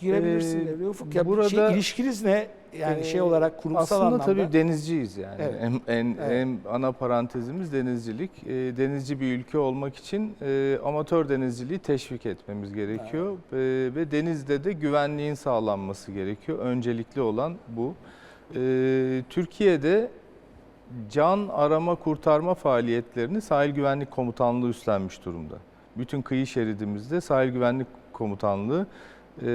girebilirsin Ee, devreye Ufuk. Ya burada- şey, ilişkiniz ne? Yani şey Ee, olarak kurumsal Aslında anlamda. tabii denizciyiz yani. Evet. En, en, Evet. en ana parantezimiz denizcilik. Ee, denizci bir ülke olmak için e, amatör denizciliği teşvik etmemiz gerekiyor. Ee, ve denizde de güvenliğin sağlanması gerekiyor. Öncelikli olan bu. Ee, Türkiye'de can arama kurtarma faaliyetlerini Sahil Güvenlik Komutanlığı üstlenmiş durumda. Bütün kıyı şeridimizde Sahil Güvenlik Komutanlığı e,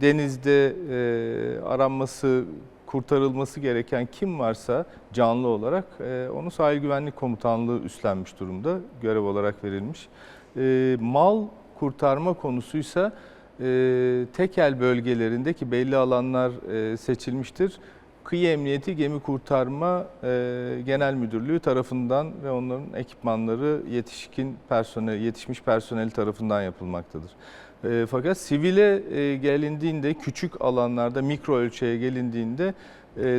denizde e, aranması, kurtarılması gereken kim varsa canlı olarak e, onu Sahil Güvenlik Komutanlığı üstlenmiş durumda, görev olarak verilmiş. E, mal kurtarma konusuysa e, tekel bölgelerindeki belli alanlar e, seçilmiştir. Kıyı Emniyeti Gemi Kurtarma e, Genel Müdürlüğü tarafından ve onların ekipmanları yetişkin personel, yetişmiş personel tarafından yapılmaktadır. E, fakat sivile e, gelindiğinde küçük alanlarda mikro ölçeğe gelindiğinde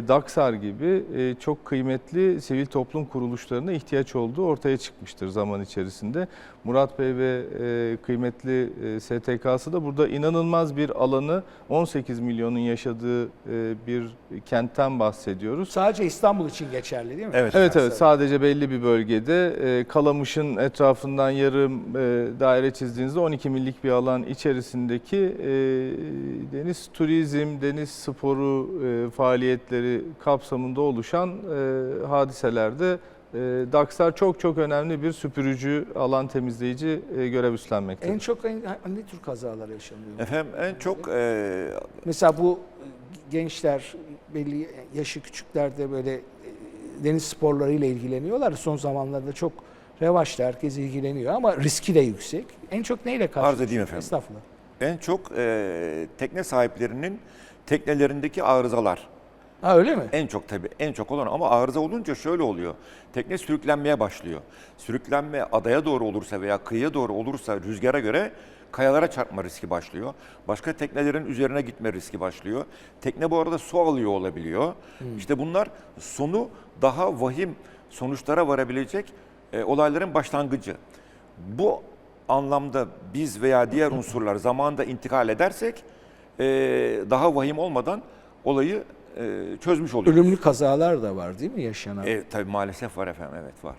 DAKSAR gibi e, çok kıymetli sivil toplum kuruluşlarına ihtiyaç olduğu ortaya çıkmıştır zaman içerisinde. Murat Bey ve e, kıymetli e, STK'sı da burada inanılmaz bir alanı 18 milyonun yaşadığı e, bir kentten bahsediyoruz. Sadece İstanbul için geçerli değil mi? Evet. Evet evet sadece belli bir bölgede e, Kalamış'ın etrafından yarım e, daire çizdiğinizde 12 millik bir alan içerisindeki e, deniz turizm, deniz sporu e, faaliyetleri kapsamında oluşan e, hadiselerde e, Daksar çok çok önemli bir süpürücü, alan temizleyici e, görev üstlenmektedir. En çok en, ne tür kazalar yaşanıyor? Efendim en çok e, Mesela bu e, gençler belli yaşı küçüklerde böyle e, deniz sporlarıyla ilgileniyorlar. Son zamanlarda çok revaçta herkes ilgileniyor ama riski de yüksek. En çok neyle karşılaşıyorsunuz? edeyim efendim. Estağfurullah. en çok e, tekne sahiplerinin teknelerindeki arızalar. Ha öyle mi? En çok tabii en çok olan ama arıza olunca şöyle oluyor. Tekne sürüklenmeye başlıyor. Sürüklenme adaya doğru olursa veya kıyıya doğru olursa rüzgara göre kayalara çarpma riski başlıyor. Başka teknelerin üzerine gitme riski başlıyor. Tekne bu arada su alıyor olabiliyor. İşte bunlar sonu daha vahim sonuçlara varabilecek e, olayların başlangıcı. Bu anlamda biz veya diğer unsurlar zamanında intikal edersek e, daha vahim olmadan olayı e, çözmüş oluyoruz. Ölümlü kazalar da var değil mi yaşanan? E, tabii maalesef var efendim evet var.